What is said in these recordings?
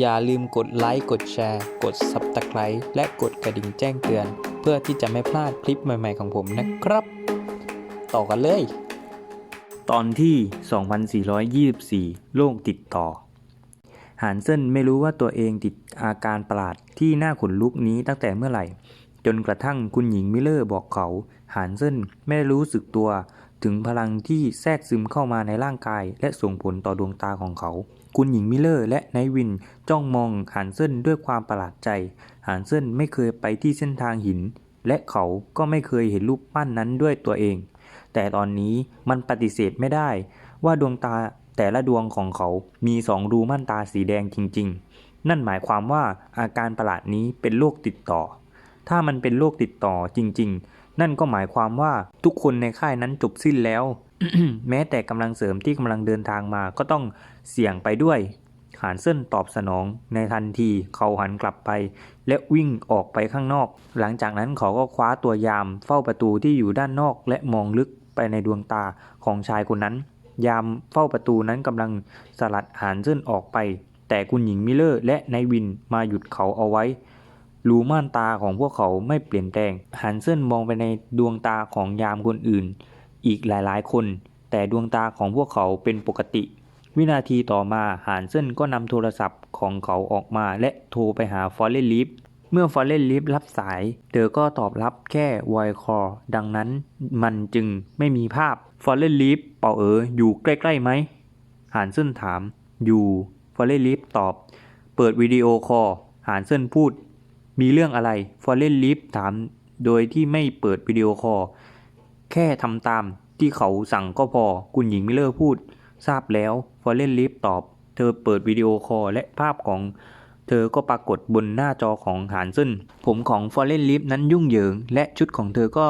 อย่าลืมกดไลค์ กดแชร์ กด Subscribe และกดกระดิ่งแจ้งเตือน เพื่อที่จะไม่พลาดคลิปใหม่ๆของผมนะครับ ต่อกันเลย ตอนที่ 2424 โรคติดต่อ หานเซินไม่รู้ว่าตัวเองติดอาการประหลาดที่หน่าขนลุกนี้ตั้งแต่เมื่อไหร่ จนกระทั่งคุณหญิงมิเลอร์บอกเขา หานเซินไม่ได้รู้สึกตัว ถึงพลังที่แทรกซึมเข้ามาในร่างกาย และส่งผลต่อดวงตาของเขา คุณหญิงมิเลอร์และไนท์วินจ้องมองหานเซินด้วยความประหลาดใจ หานเซินไม่เคยไปที่เส้นทางหิน และเขาก็ไม่เคยเห็นรูปปั้นนั้นด้วยตัวเอง แต่ตอนนี้มันปฏิเสธไม่ได้ ว่าดวงตาแต่ละดวงของเขา มีสองรูม่านตาสีแดงจริง ๆ นั่นหมายความว่าอาการประหลาดนี้เป็นโรคติดต่อ ถ้ามันเป็นโรคติดต่อจริง ๆ นั่นก็หมายความว่าทุกคนในค่ายนั้นจบสิ้นแล้ว แม้แต่กำลังเสริมที่กำลังเดินทางมาก็ต้องเสี่ยงไปด้วยหานเซินตอบสนองในทันทีเขาหันกลับไป และวิ่งออกไปข้างนอก หลังจากนั้นเขาก็คว้าตัวยามเฝ้าประตูที่อยู่ด้านนอกและมองลึกไปในดวงตาของชายคนนั้น ยามเฝ้าประตูนั้นกำลังสลัดหานเซินออกไป แต่คุณหญิงมิเลอร์และนายวินมาหยุดเขาเอาไว้ รูม่านตาของพวกเขาไม่เปลี่ยนแปลงฮันเซนมองไปในดวงตาของยามคนอื่น อีกหลายๆ คน แต่ดวงตาของพวกเขาเป็นปกติ วินาทีต่อมาฮานเซนก็นำโทรศัพท์ของเขาออกมาและโทรไปหาฟอเลนลิฟเมื่อฟอเลนลิฟรับสาย เธอก็ตอบรับแค่วอยคอร์ดังนั้นมันจึงไม่มีภาพฟอเลนลิฟเป่าเอ๋ออยู่ใกล้ๆไหมฮานเซนถาม อยู่ฟอเลนลิฟตอบ เปิดวิดีโอคอลฮานเซนพูด มีเรื่องอะไรฟอร์เรนลิฟถามโดยที่ไม่เปิดวิดีโอคอลแค่ทำตามที่เขาสั่งก็พอ คุณหญิงมิเลอร์พูด ทราบแล้วฟอร์เรนลิฟตอบ เธอเปิดวิดีโอคอลและภาพของเธอก็ปรากฏบนหน้าจอของหานซึ่นผมของฟอร์เรนลิฟนั้นยุ่งเหยิง และชุดของเธอก็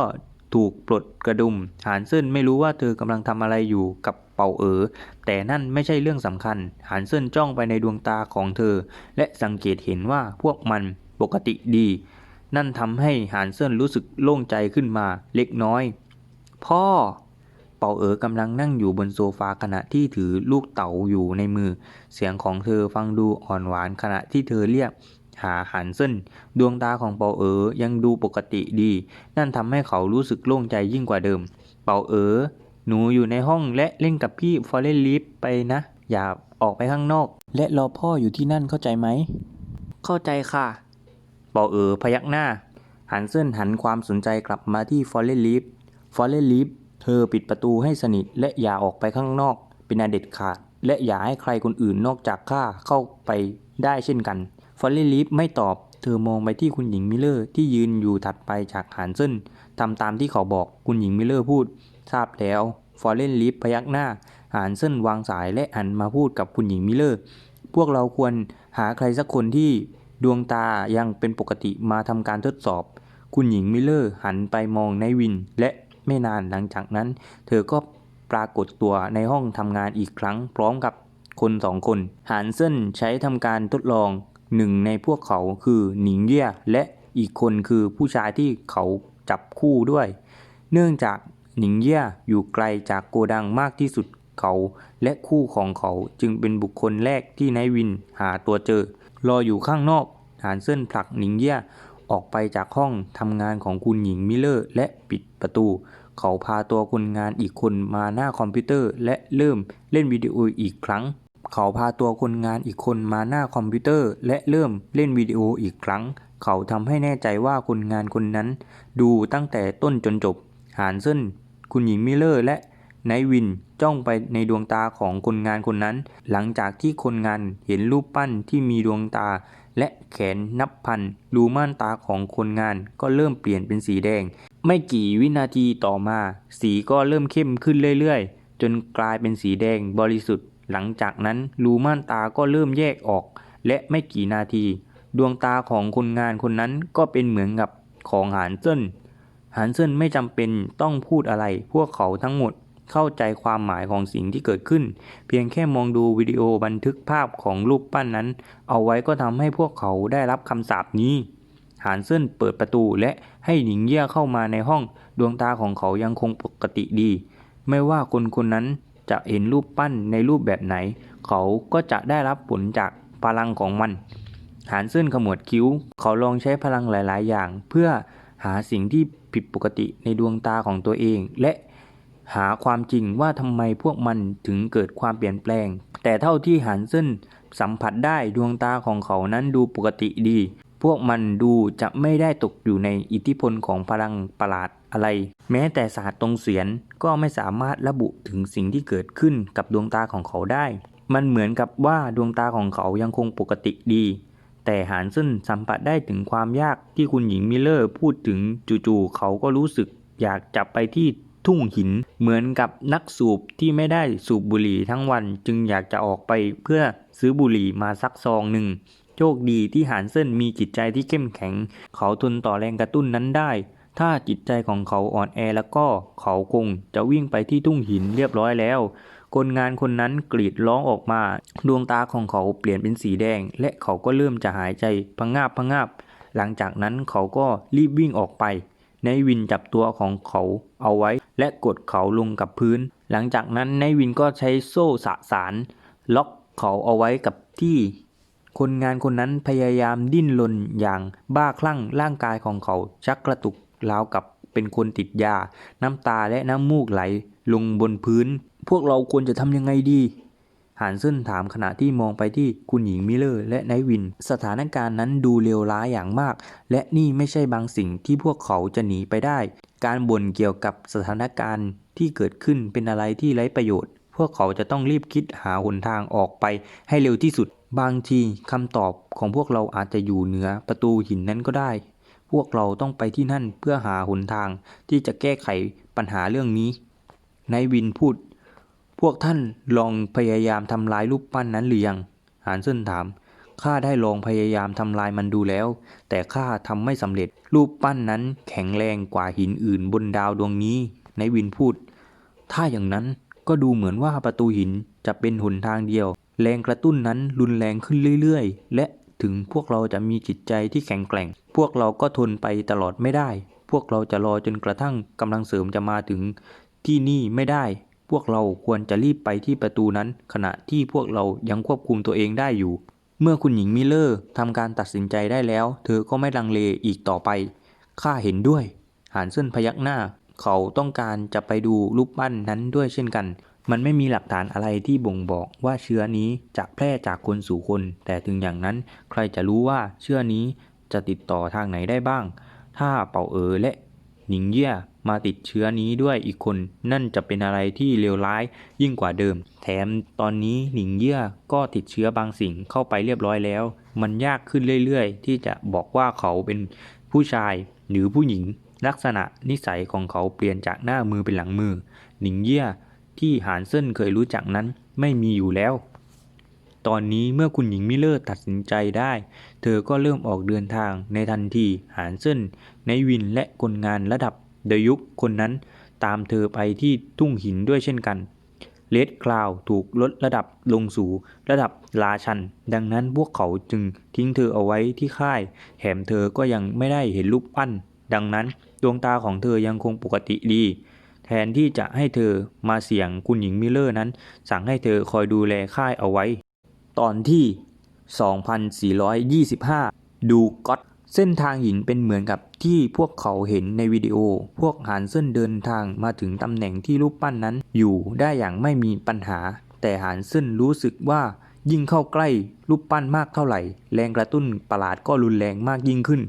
ถูกปลดกระดุม หานซึ่นไม่รู้ว่าเธอกำลังทำอะไรอยู่กับเป่าเอ๋อแต่นั่นไม่ใช่เรื่องสำคัญ หานเซินจ้องไปในดวงตาของเธอ และสังเกตเห็นว่าพวกมัน ปกติดี นั่นทำให้หานเซินรู้สึกโล่งใจขึ้นมาเล็กน้อย พ่อ เป่าเอ๋อกำลังนั่งอยู่บนโซฟาขณะที่ถือลูกเต๋าอยู่ในมือ เสียงของเธอฟังดูอ่อนหวานขณะที่เธอเรียกหาหันเซินดวงตาของเปาเอ๋อยังดูปกติดี นั่นทำให้เขารู้สึกโล่งใจยิ่งกว่าเดิม เปาเอ๋อหนูอยู่ในห้องและเล่นกับพี่ฟอเรนลิฟไปนะ อย่าออกไปข้างนอก และรอพ่ออยู่ที่นั่นเข้าใจไหม เข้าใจค่ะ เปาเอ๋อพยักหน้า หันเซินหันความสนใจกลับมาที่ฟอเรนลิฟฟอเรนลิฟเธอปิดประตูให้สนิทและอย่าออกไปข้างนอก เป็นอันเด็ดขาด และอย่าให้ใครคนอื่นนอกจากข้าเข้าไปได้เช่นกัน ฟอลลี่ลิฟไม่ตอบ เธอมองไปที่คุณหญิงมิลเลอร์ที่ยืนอยู่ถัดไปจากหานเซินทำตามที่เขาบอกคุณหญิงมิลเลอร์พูด ทราบแล้วฟอลเลนลิฟพยักหน้าหานเซินวางสายและหันมาพูดกับคุณหญิงมิลเลอร์ พวกเราควรหาใครสักคนที่ ดวงตายังเป็นปกติมาทำการทดสอบ คุณหญิงมิลเลอร์หันไปมองในวิน และไม่นานหลังจากนั้น เธอก็ปรากฏตัวในห้องทำงานอีกครั้ง พร้อมกับคนสองคน หานเซินใช้ทำการทดลองหนึ่งในพวกเขาคือหนิงเย่และอีกคนคือผู้ชายที่เขาจับคู่ด้วย เนื่องจากหนิงเย่อยู่ไกลจากโกดังมากที่สุดเขาและคู่ของเขาจึงเป็นบุคคลแรกที่นายวินหาตัวเจอ รออยู่ข้างนอก หานเซินผลักหนิงเย่ยออกไปจากห้องทำงานของคุณหญิงมิเลอร์ และปิดประตู เขาพาตัวคนงานอีกคนมาหน้าคอมพิวเตอร์ และเริ่มเล่นวิดีโออีกครั้ง เขาพาตัวคนงานอีกคนมาหน้าคอมพิวเตอร์ และเริ่มเล่นวิดีโออีกครั้ง เขาทำให้แน่ใจว่าคนงานคนนั้น ดูตั้งแต่ต้นจนจบ หานเซินคุณหญิงมิเลอร์ และ นท์วินจ้องไปในดวงตาของคนงานคนนั้น หลังจากที่คนงานเห็นรูปปั้นที่มีดวงตา และแขนนับพันรูม่านตาของคนงานก็เริ่มเปลี่ยนเป็นสีแดง ไม่กี่วินาทีต่อมา สีก็เริ่มเข้มขึ้นเรื่อยๆ จนกลายเป็นสีแดงบริสุทธิ์ หลังจากนั้นรูม่านตาก็เริ่มแยกออก และไม่กี่นาที ดวงตาของคนงานคนนั้นก็เป็นเหมือนกับของหานเซินหานเซินไม่จำเป็นต้องพูดอะไร พวกเขาทั้งหมด เข้าใจความหมายของสิ่งที่เกิดขึ้น เพียงแค่มองดูวิดีโอบันทึกภาพของรูปปั้นนั้น เอาไว้ก็ทำให้พวกเขาได้รับคำสาปนี้หานเซินเปิดประตูและให้หญิงเย่ยเข้ามาในห้อง ดวงตาของเขายังคงปกติดี ไม่ว่าคนคนนั้นจะเห็นรูปปั้นในรูปแบบไหน เขาก็จะได้รับผลจากพลังของมัน หานเส้นขมวดคิ้ว เขาลองใช้พลังหลาย ๆ อย่าง เพื่อหาสิ่งที่ผิดปกติในดวงตาของตัวเอง และ หาความจริงว่าทำไมพวกมันถึงเกิดความเปลี่ยนแปลง แต่เท่าที่หานเส้นสัมผัสได้ดวงตาของเขานั้นดูปกติดี พวกมันดูจะไม่ได้ตกอยู่ในอิทธิพลของพลังประหลาดอะไร แม้แต่ศาสตร์ตรงเสียนก็ไม่สามารถระบุถึงสิ่งที่เกิดขึ้นกับดวงตาของเขาได้ มันเหมือนกับว่าดวงตาของเขายังคงปกติดี แต่หานซึ่นสัมผัสได้ถึงความยากที่คุณหญิงมิลเลอร์พูดถึงจู่ๆเขาก็รู้สึกอยากจับไปที่ ทุ่งหิน เหมือนกับนักสูบที่ไม่ได้สูบบุหรี่ทั้งวันจึงอยากจะออกไปเพื่อซื้อบุหรี่มาสักซองหนึ่งโชคดีที่หานเส้นมีจิตใจที่เข้มแข็ง เขาทนต่อแรงกระตุ้นนั้นได้ ถ้าจิตใจของเขาอ่อนแอแล้วก็เขาคงจะวิ่งไปที่ทุ่งหินเรียบร้อยแล้ว คนงานคนนั้นกรีดร้องออกมา ดวงตาของเขาเปลี่ยนเป็นสีแดง และเขาก็เริ่มจะหายใจพะงาบพะงาบ หลังจากนั้นเขาก็รีบวิ่งออกไป นายวินจับตัวของเขาเอาไว้ และกดเขาลงกับพื้น หลังจากนั้นนายวินก็ใช้โซ่สะสาร ล็อกเขาเอาไว้กับที่ คนงานคนนั้นพยายามดิ้นรนอย่างบ้าคลั่งร่างกายของเขาชักกระตุกราวกับเป็นคนติดยา น้ำตาและน้ำมูกไหลลงบนพื้น พวกเราควรจะทำยังไงดี หานเส้นถามขณะที่มองไปที่คุณหญิงมิเลอร์และนายวิน สถานการณ์นั้นดูเลวร้ายอย่างมาก และนี่ไม่ใช่บางสิ่งที่พวกเขาจะหนีไปได้ การบ่นเกี่ยวกับสถานการณ์ที่เกิดขึ้นเป็นอะไรที่ไร้ประโยชน์ พวกเขาจะต้องรีบคิดหาหนทางออกไปให้เร็วที่สุด บางทีคำตอบของพวกเราอาจจะอยู่เหนือประตูหินนั้นก็ได้ พวกเราต้องไปที่นั่นเพื่อหาหนทางที่จะแก้ไขปัญหาเรื่องนี้นายวินพูด พวกท่านลองพยายามทำลายรูปปั้นนั้นหรือยัง หานเซินถาม ข้าได้ลองพยายามทำลายมันดูแล้ว แต่ข้าทำไม่สำเร็จ รูปปั้นนั้นแข็งแรงกว่าหินอื่นบนดาวดวงนี้นายวินพูด ถ้าอย่างนั้นก็ดูเหมือนว่าประตูหินจะเป็นหนทางเดียว แรงกระตุ้นนั้นรุนแรงขึ้นเรื่อยๆ และถึงพวกเราจะมีจิตใจที่แข็งแกร่ง พวกเราก็ทนไปตลอดไม่ได้ พวกเราจะรอจนกระทั่งกำลังเสริมจะมาถึงที่นี่ไม่ได้ พวกเราควรจะรีบไปที่ประตูนั้น ขณะที่พวกเรายังควบคุมตัวเองได้อยู่ เมื่อคุณหญิงมิเลอร์ทำการตัดสินใจได้แล้ว เธอก็ไม่ลังเลอีกต่อไป ข้าเห็นด้วย หานเส้นพยักหน้า เขาต้องการจะไปดูรูปปั้นนั้นด้วยเช่นกัน มันไม่มีหลักฐานอะไรที่บ่งบอกว่าเชื้อนี้จะแพร่จากคนสู่คน แต่ถึงอย่างนั้นใครจะรู้ว่าเชื้อนี้จะติดต่อทางไหนได้บ้าง ถ้าเป่าเอ๋อและหนิงเย่ย มาติดเชื้อนี้ด้วยอีกคน นั่นจะเป็นอะไรที่เลวร้ายยิ่งกว่าเดิม แถมตอนนี้หนิงเย่ยก็ติดเชื้อบางสิ่งเข้าไปเรียบร้อยแล้ว มันยากขึ้นเรื่อยๆ ที่จะบอกว่าเขาเป็นผู้ชายหรือผู้หญิง ลักษณะนิสัยของเขาเปลี่ยนจากหน้ามือเป็นหลังมือ หนิงเย่ยที่หานเซินเคยรู้จักนั้นไม่มีอยู่แล้ว ตอนนี้เมื่อคุณหญิงมิเลอร์ตัดสินใจได้ เธอก็เริ่มออกเดินทางในทันทีหานเซินในวินและคนงานระดับ เดยุคคนนั้นตามเธอไปที่ทุ่งหินด้วยเช่นกัน เลดคลาวถูกลดระดับลงสู่ระดับราชัน ดังนั้นพวกเขาจึงทิ้งเธอเอาไว้ที่ค่าย แถมเธอก็ยังไม่ได้เห็นรูปปั้น ดังนั้นดวงตาของเธอยังคงปกติดี แทนที่จะให้เธอมาเสี่ยงคุณหญิงมิลเลอร์นั้น สั่งให้เธอคอยดูแลค่ายเอาไว้ ตอนที่ 2425 ดูก็อต เส้นทางหินเป็นเหมือนกับที่พวกเขาเห็นในวิดีโอ พวกหานเส้นเดินทางมาถึงตำแหน่งที่รูปปั้นนั้นอยู่ได้อย่างไม่มีปัญหา แต่หานเส้นรู้สึกว่ายิ่งเข้าใกล้รูปปั้นมากเท่าไหร่ แรงกระตุ้นประหลาดก็รุนแรงมากยิ่งขึ้น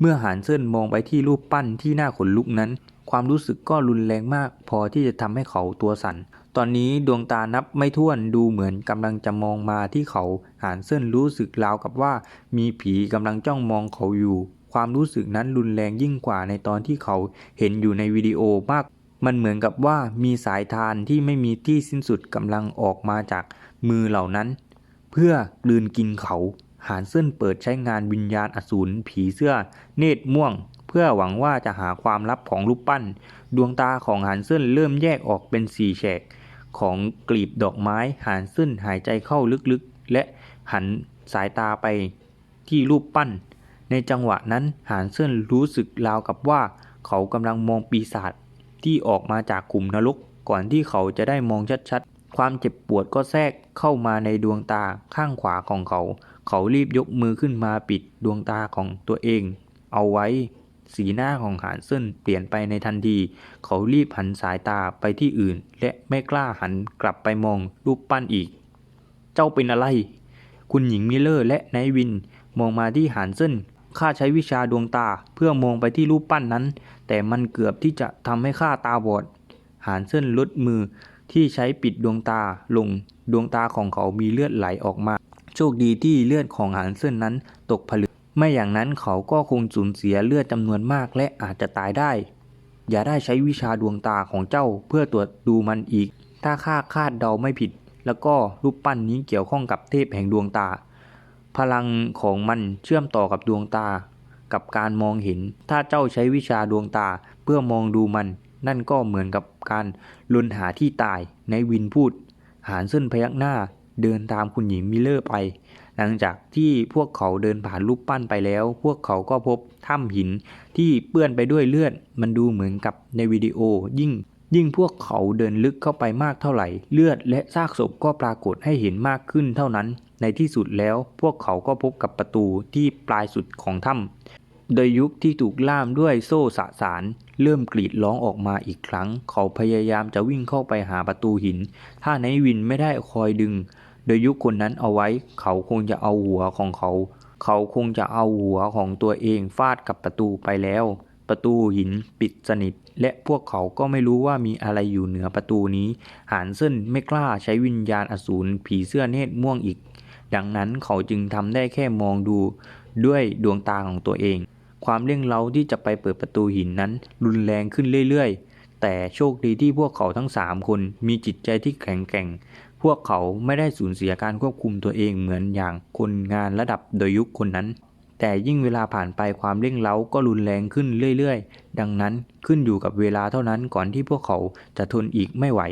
เมื่อหานเส้นมองไปที่รูปปั้นที่หน่าขนลุกนั้น ความรู้สึกก็รุนแรงมาก พอที่จะทำให้เขาตัวสั่น ตอนนี้ดวงตานับไม่ถ้วนดูเหมือนกำลังจะมองมาที่เขาหานเส้นรู้สึกราวกับว่า มีผีกำลังจ้องมองเขาอยู่ ความรู้สึกนั้นรุนแรงยิ่งกว่าในตอนที่เขาเห็นอยู่ในวิดีโอมาก มันเหมือนกับว่ามีสายทานที่ไม่มีที่สิ้นสุดกำลังออกมาจากมือเหล่านั้น เพื่อกลืนกินเขาหานเส้นเปิดใช้งานวิญญาณอสูรผีเสื้อ เนตรม่วง เพื่อหวังว่าจะหาความลับของรูปปั้น ดวงตาของหานเส้นเริ่มแยกออกเป็นสี่แฉก ของกลีบดอกไม้หานซึ่นหายใจเข้าลึกๆ และหันสายตาไปที่รูปปั้น ในจังหวะนั้นหานเซินรู้สึกราวกับว่า เขากำลังมองปีศาจที่ออกมาจากขุมนรก ก่อนที่เขาจะได้มองชัดๆ ความเจ็บปวดก็แทรกเข้ามาในดวงตาข้างขวาของเขา เขารีบยกมือขึ้นมาปิดดวงตาของตัวเอง เอาไว้ สีหน้าของหานเซินเปลี่ยนไปในทันที เขารีบหันสายตาไปที่อื่น และไม่กล้าหันกลับไปมองรูปปั้นอีก เจ้าเป็นอะไร คุณหญิงมิเลอร์และไนท์วินมองมาที่หานเซินข้าใช้วิชาดวงตาเพื่อมองไปที่รูปปั้นนั้น แต่มันเกือบที่จะทำให้ข้าตาบอด หานเซินลดมือที่ใช้ปิดดวงตาลงดวงตาของเขามีเลือดไหลออกมา โชคดีที่เลือดของหานเซินนั้นตกผลึก ไม่อย่างนั้นเขาก็คงสูญเสียเลือดจำนวนมากและอาจจะตายได้ อย่าได้ใช้วิชาดวงตาของเจ้าเพื่อตรวจดูมันอีก ถ้าข้าคาดเดาไม่ผิด แล้วก็รูปปั้นนี้เกี่ยวข้องกับเทพแห่งดวงตา พลังของมันเชื่อมต่อกับดวงตา กับการมองเห็น ถ้าเจ้าใช้วิชาดวงตาเพื่อมองดูมัน นั่นก็เหมือนกับการลุนหาที่ตายในวินพูด หานเส้นพยักหน้าเดินตามคุณหญิงมิเลอร์ไป หลังจากที่พวกเขาเดินผ่านรูปปั้นไปแล้ว พวกเขาก็พบถ้ำหินที่เปื้อนไปด้วยเลือด มันดูเหมือนกับในวิดีโอ ยิ่ง ยิ่งพวกเขาเดินลึกเข้าไปมากเท่าไหร่ เลือดและซากศพก็ปรากฏให้เห็นมากขึ้นเท่านั้น ในที่สุดแล้วพวกเขาก็พบกับประตูที่ปลายสุดของถ้ำโดยยุคที่ถูกล่ามด้วยโซ่สะสารเริ่มกรีดร้องออกมาอีกครั้ง เขาพยายามจะวิ่งเข้าไปหาประตูหิน ถ้าไนท์วินไม่ได้คอยดึง โดยยุคคนนั้นเอาไว้เขาคงจะเอาหัวของเขา เขาคงจะเอาหัวของตัวเองฟาดกับประตูไปแล้ว ประตูหินปิดสนิท และพวกเขาก็ไม่รู้ว่ามีอะไรอยู่เหนือประตูนี้ หานเซินไม่กล้าใช้วิญญาณอสูรผีเสื้อเนตรม่วงอีก ดังนั้นเขาจึงทำได้แค่มองดูด้วยดวงตาของตัวเอง ความเร่งเร้าที่จะไปเปิดประตูหินนั้น รุนแรงขึ้นเรื่อยๆ แต่โชคดีที่พวกเขาทั้งสามคนมีจิตใจที่แข็งแกร่ง พวกเขาไม่ได้สูญเสียการควบคุมตัวเองเหมือนอย่างคนงานระดับโดยยุคคนนั้น แต่ยิ่งเวลาผ่านไปความเร่งเร้าก็รุนแรงขึ้นเรื่อยๆ ดังนั้นขึ้นอยู่กับเวลาเท่านั้นก่อนที่พวกเขาจะทนอีกไม่ไหว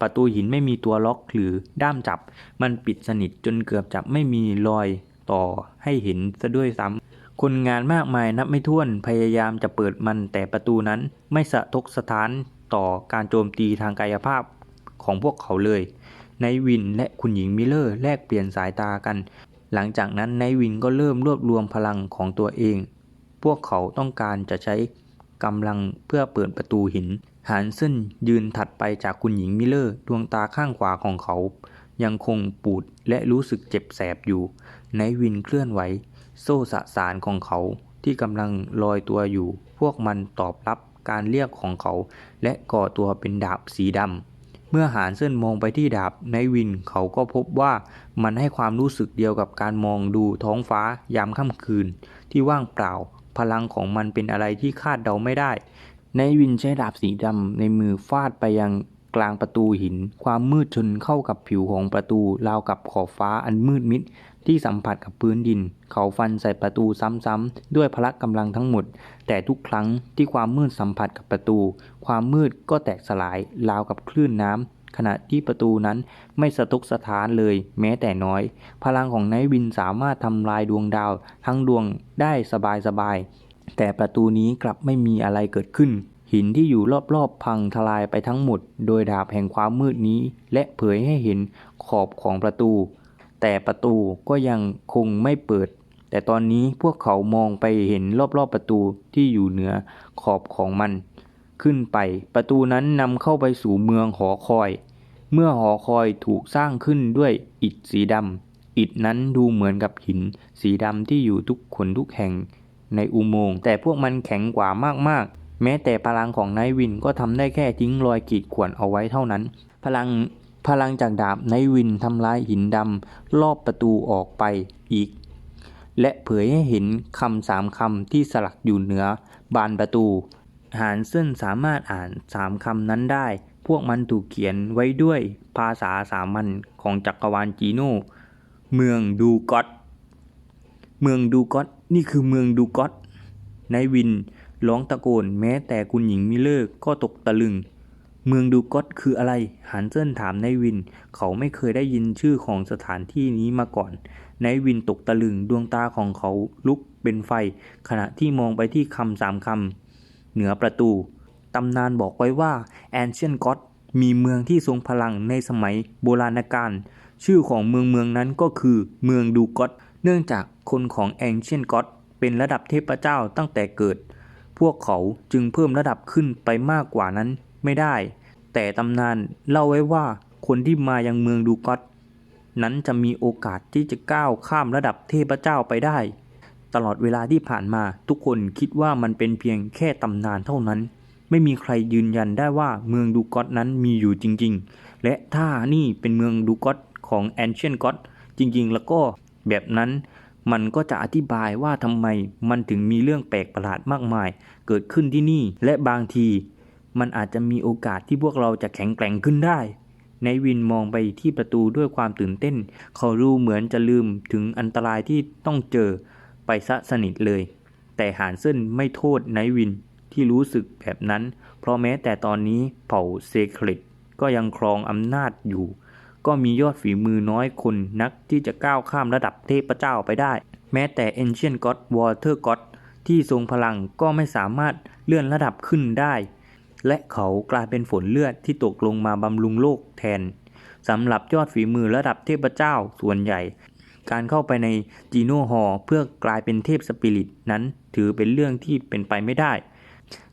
ประตูหินไม่มีตัวล็อกหรือด้ามจับ มันปิดสนิทจนเกือบจะไม่มีรอยต่อให้เห็นซะด้วยซ้ำคนงานมากมายนับไม่ถ้วนพยายามจะเปิดมันแต่ประตูนั้นไม่สะทกสถานต่อการโจมตีทางกายภาพของพวกเขาเลย ไนท์วินและคุณหญิงมิเลอร์แลกเปลี่ยนสายตากัน หลังจากนั้นไนท์วินก็เริ่มรวบรวมพลังของตัวเอง พวกเขาต้องการจะใช้กำลังเพื่อเปิดประตูหิน หานเซินยืนถัดไปจากคุณหญิงมิเลอร์ดวงตาข้างขวาของเขา ยังคงปูดและรู้สึกเจ็บแสบอยู่ไนท์วินเคลื่อนไหว โซ่สสารของเขาที่กำลังลอยตัวอยู่ พวกมันตอบรับการเรียกของเขา และก่อตัวเป็นดาบสีดำ เมื่อหานเส้นมองไปที่ดาบในวินเขาก็พบว่ามันให้ความรู้สึกเดียวกับการมองดูท้องฟ้ายามค่ำคืน ที่ว่างเปล่า พลังของมันเป็นอะไรที่คาดเดาไม่ได้ในวินใช้ดาบสีดำในมือฟาดไปยังกลางประตูหิน ความมืดชนเข้ากับผิวของประตูราวกับขอบฟ้าอันมืดมิด ที่สัมผัสกับพื้นดิน เขาฟันใส่ประตูซ้ำๆด้วยพละกำลังทั้งหมด แต่ทุกครั้งที่ความมืดสัมผัสกับประตู ความมืดก็แตกสลายราวกับคลื่นน้ำขณะที่ประตูนั้นไม่สะทกสถานเลยแม้แต่น้อย พลังของไนท์วินสามารถทำลายดวงดาว ทั้งดวงได้สบายๆ แต่ประตูนี้กลับไม่มีอะไรเกิดขึ้น หินที่อยู่รอบๆ พังทลายไปทั้งหมด โดยดาบแห่งความมืดนี้ และเผยให้เห็นขอบของประตู แต่ประตูก็ยังคงไม่เปิด แต่ตอนนี้พวกเขามองไปเห็นรอบๆประตูที่อยู่เหนือขอบของมัน ขึ้นไปประตูนั้นนำเข้าไปสู่เมืองหอคอย เมื่อหอคอยถูกสร้างขึ้นด้วยอิฐสีดำอิฐนั้นดูเหมือนกับหิน สีดำที่อยู่ทุกขนทุกแห่งในอุโมงค์แต่พวกมันแข็งกว่ามากๆ แม้แต่พลังของนท์วินก็ทำได้แค่ทิ้งรอยขีดข่วนเอาไว้เท่านั้น พลัง พลังจากดาบไนวินทำลายหินดำรอบประตูออกไปอีก และเผยให้เห็นคำสามคำที่สลักอยู่เหนือบานประตู หานเซินสามารถอ่านสามคำนั้นได้ พวกมันถูกเขียนไว้ด้วยภาษาสามัญของจักรวาลจีโน่เมืองดูกอตเมืองดูกอตนี่คือเมืองดูกอตไนวินร้องตะโกนแม้แต่คุณหญิงมิเลอร์ก็ตกตะลึง เมืองดูกอตคืออะไรฮันเซินถามนายวิน เขาไม่เคยได้ยินชื่อของสถานที่นี้มาก่อนนายวินตกตะลึงดวงตาของเขาลุกเป็นไฟ ขณะที่มองไปที่คำสามคำเหนือประตู ตำนานบอกไว้ว่าแอนเชียนกอตมีเมืองที่ทรงพลังในสมัยโบราณกาลชื่อของเมืองเมืองนั้นก็คือเมืองดูกอตเนื่องจากคนของ Ancient God เป็นระดับเทพเจ้าตั้งแต่เกิด พวกเขาจึงเพิ่มระดับขึ้นไปมากกว่านั้น ไม่ได้ แต่ตำนานเล่าไว้ว่าคนที่มายังเมืองดูก็อตนั้นจะมีโอกาสที่จะก้าวข้ามระดับเทพเจ้าไปได้ ตลอดเวลาที่ผ่านมาทุกคนคิดว่ามันเป็นเพียงแค่ตำนานเท่านั้น ไม่มีใครยืนยันได้ว่าเมืองดูก็อตนั้นมีอยู่จริง ๆ และถ้านี่เป็นเมืองดูก็อตของ Ancient God จริง ๆ แล้วก็แบบนั้นมันก็จะอธิบายว่าทำไมมันถึงมีเรื่องแปลกประหลาดมากมาย เกิดขึ้นที่นี่และบางที มันอาจจะมีโอกาสที่พวกเราจะแข็งแกร่งขึ้นได้นายวินมองไปที่ประตูด้วยความตื่นเต้น เขารู้เหมือนจะลืมถึงอันตรายที่ต้องเจอไปซะสนิทเลย แต่หานเซินไม่โทษนายวินที่รู้สึกแบบนั้น เพราะแม้แต่ตอนนี้เผ่าเซเครตก็ยังครองอำนาจอยู่ ก็มียอดฝีมือน้อยคนนักที่จะก้าวข้ามระดับเทพเจ้าไปได้ แม้แต่ Ancient God Water God ที่ทรงพลังก็ไม่สามารถเลื่อนระดับขึ้นได้ และเขากลายเป็นฝนเลือดที่ตกลงมาบำรุงโลกแทนสำหรับยอดฝีมือระดับเทพเจ้าส่วนใหญ่ การเข้าไปในจีโนฮอเพื่อกลายเป็นเทพสปิริตนั้นถือเป็นเรื่องที่เป็นไปไม่ได้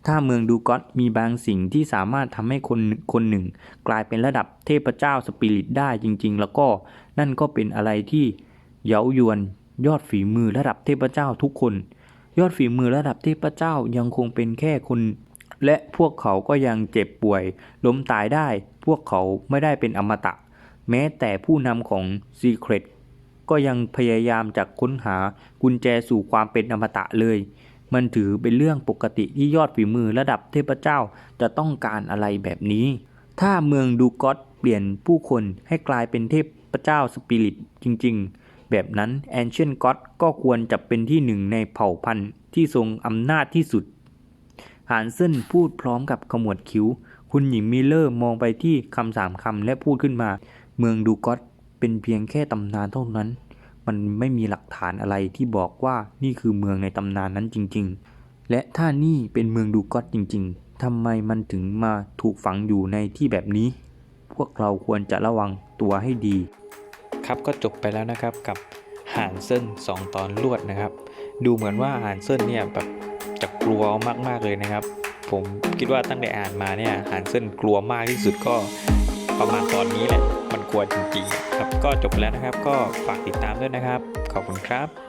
ถ้าเมืองดูก็อตมีบางสิ่งที่สามารถทำให้คนคนหนึ่ง กลายเป็นระดับเทพเจ้าสปิริตได้จริง ๆ แล้วก็นั่นก็เป็นอะไรที่เย้ายวนยอดฝีมือระดับเทพเจ้าทุกคน ยอดฝีมือระดับเทพเจ้ายังคงเป็นแค่คน และพวกเขาก็ยังเจ็บป่วย ล้มตายได้ พวกเขาไม่ได้เป็นอมตะ แม้แต่ผู้นำของ Secret ก็ยังพยายามจะค้นหากุญแจสู่ความเป็นอมตะเลย มันถือเป็นเรื่องปกติที่ยอดฝีมือระดับเทพเจ้าจะต้องการอะไรแบบนี้ ถ้าเมืองดูก็อตเปลี่ยนผู้คนให้กลายเป็นเทพเจ้าสปิริตจริง ๆ แบบนั้น Ancient God ก็ควรจะเป็นที่หนึ่งในเผ่าพันธุ์ที่ทรงอำนาจที่สุด หานเซินพูดพร้อมกับขมวดคิ้ว คุณหญิงมิเลอร์มองไปที่คำสามคำและพูดขึ้นมา เมืองดูกอตเป็นเพียงแค่ตำนานเท่านั้น มันไม่มีหลักฐานอะไรที่บอกว่านี่คือเมืองในตำนานนั้นจริง ๆ และถ้านี่เป็นเมืองดูกอตจริง ๆทำไมมันถึงมาถูกฝังอยู่ในที่แบบนี้ พวกเราควรจะระวังตัวให้ดี ครับก็จบไปแล้วนะครับกับหานเซิน2 ตอนรวดนะครับ ดูเหมือนว่าหานเซินเนี่ยแบบ กลัวมากๆเลยนะครับ ผมคิดว่าตั้งแต่อ่านมาเนี่ยหานเซินกลัวมากที่สุดก็ประมาณตอนนี้แหละ มันกลัวจริงๆครับก็จบแล้วนะครับ ก็ฝากติดตามด้วยนะครับ ขอบคุณครับ